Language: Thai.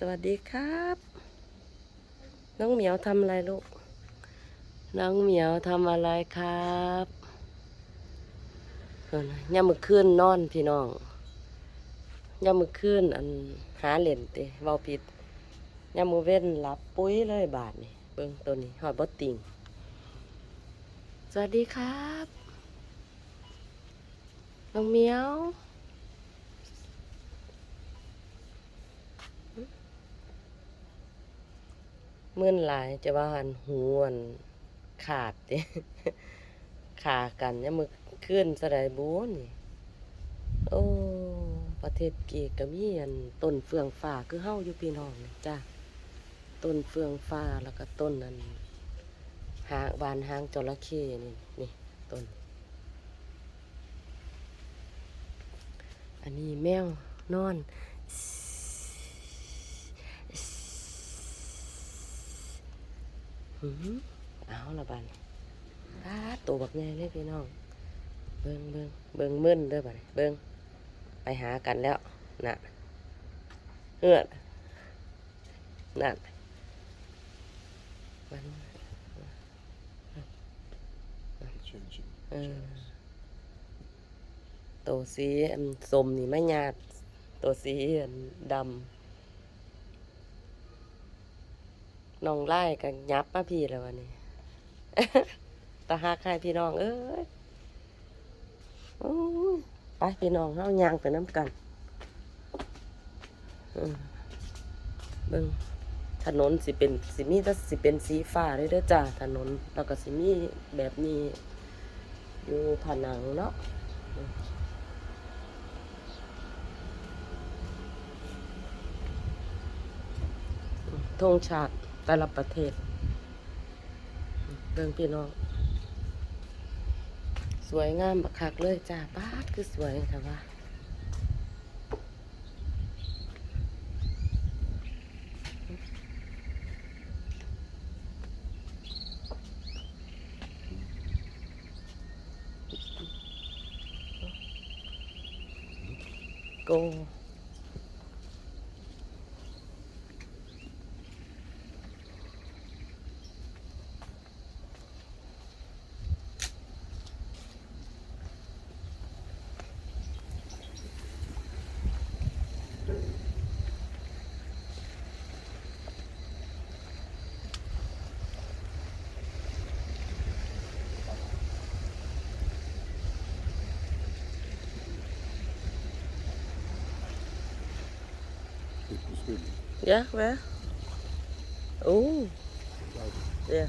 สวัสดีครับ น้องเหมียวทำอะไรลูก น้องเหมียวทำอะไรครับเพิ่นน่ะย่ามือคืนนอนพี่น้องย่ามมือคืนอันหาเหรียญติเว้าผิดย่ามมือเว้นหลับปุ้ยเลยบาทนี่เบิ่งตัวนี้หอดบดติงสวัสดีครับ น้องเหมียว มื่นหลายจะว่าหันหวนขาดเด้ขากันเนี่ยามมือขึ้นสะไดบูนี่โอ้ประเทศเกีกก็มีอันต้นเฟืองฟ้าคือเฮาอยู่พี่น้องนี่จ้าต้นเฟืองฟ้าแล้วก็ต้นอันหางบานหางจระเข้นี่นี่ต้น อันนี้แมวนอน หืม เอาละบันตาตัวบักใหญ่เลยพี่น้อง เบิงเบิงเบิงมึนเด้อบันเบิงไปหากันแล้วน่ะเฮือดนั่นมันตัวสีอันสมนี่ไม่หยาดตัวสีอันดำ น้องไล่กันยับมาพี่แล้ววันนี้ตาหักให้พี่น้อง เอ้ยอไปพี่น้องเฮายางไปน้ำกันเบิ่งถนนสิเป็นสิมีแต่สิเป็นสีฟ้าเลยเด้อจ้าถนนแล้วก็สิมีแบบนี้ อยู่ผนังเนาะอืมธงชาติ แต่ละประเทศเบิ่งพี่น้อง สวยงามบักคักเลยจ้าป้าคือสวยค่ะว่าโก Ja, hvad? Oh. Ja.